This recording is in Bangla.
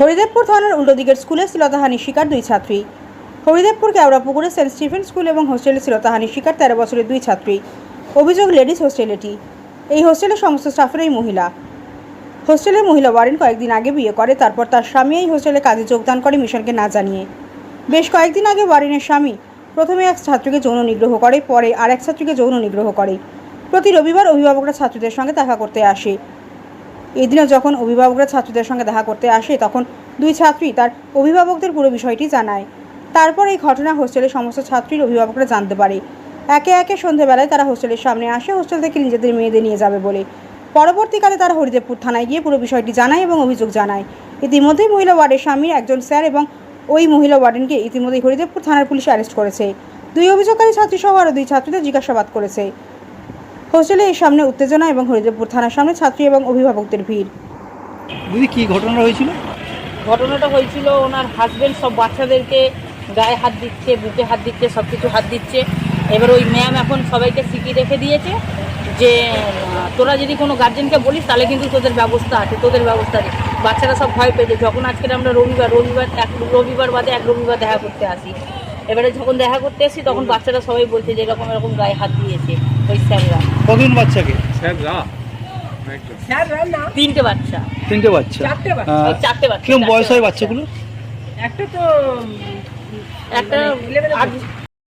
হরিদেবপুর থানার উল্টো দিকের স্কুলে শ্লীলতাহানির শিকার দুই ছাত্রী। হরিদেবপুর কেওড়াপুকুরে সেন্ট স্টিফেন স্কুল এবং হোস্টেলে শ্লীলতাহানির শিকার তেরো বছরের দুই ছাত্রী। অভিযোগ, লেডিস হোস্টেল এটি। এই হোস্টেলের সমস্ত স্টাফেরাই মহিলা। হোস্টেলের মহিলা ওয়ারেন কয়েকদিন আগে বিয়ে করে, তারপর তার স্বামী এই হোস্টেলে কাজে যোগদান করে মিশনকে না জানিয়ে। বেশ কয়েকদিন আগে ওয়ারেনের স্বামী প্রথমে এক ছাত্রীকে যৌন নিগ্রহ করে, পরে আর এক ছাত্রীকে যৌন নিগ্রহ করে। প্রতি রবিবার অভিভাবকরা ছাত্রীদের সঙ্গে দেখা করতে আসে। এদিনে যখন অভিভাবকরা ছাত্রীদের সঙ্গে দেখা করতে আসে, তখন দুই ছাত্রী তার অভিভাবকদের পুরো বিষয়টি জানায়। তারপর এই ঘটনা হোস্টেলের সমস্ত ছাত্রীর অভিভাবকরা জানতে পারে। একে একে সন্ধেবেলায় তারা হোস্টেলের সামনে আসে, হোস্টেল থেকে নিজেদের মেয়েদের নিয়ে যাবে বলে। পরবর্তীকালে তারা হরিদেবপুর থানায় গিয়ে পুরো বিষয়টি জানায় এবং অভিযোগ জানায়। ইতিমধ্যেই মহিলা ওয়ার্ডের স্বামী একজন স্যার এবং ওই মহিলা ওয়ার্ডেনকে ইতিমধ্যেই হরিদেবপুর থানার পুলিশ অ্যারেস্ট করেছে। দুই অভিযোগকারী ছাত্রী সহ আরও দুই ছাত্রীদের জিজ্ঞাসাবাদ করেছে। হোস্টেলে এর সামনে উত্তেজনা এবং হরিদেবপুর থানার সামনে ছাত্রী এবং অভিভাবকদের ভিড়। দিদি কি ঘটনা হয়েছিল? ঘটনাটা হয়েছিল ওনার হাজবেন্ড সব বাচ্চাদেরকে গায়ে হাত দিচ্ছে বুকে হাত দিচ্ছে সব কিছু হাত দিচ্ছে। এবার ওই ম্যাম এখন সবাইকে সিটি রেখে দিয়েছে যে তোরা যদি কোনো গার্জেনকে বলিস তাহলে কিন্তু তোদের ব্যবস্থা আছে তোদের ব্যবস্থা আছে বাচ্চারা সব ভয় পেয়েছে। যখন আজকে আমরা রবিবার রবিবার এক রবিবার বাদে এক রবিবার দেখা করতে আসি। এবারে যখন দেখা করতে আসি তখন বাচ্চারা সবাই বলছে যে এরকম এরকম গায়ে হাত দিয়েছে। ওই স্যাররা। কতদিন বাচ্চাকে তিনটে বাচ্চা। তিনটে বাচ্চা। আহ, বাচ্চা চারটে বাচ্চা কিরম চারটে বয়স হয় বাচ্চাগুলো একটা তো একটা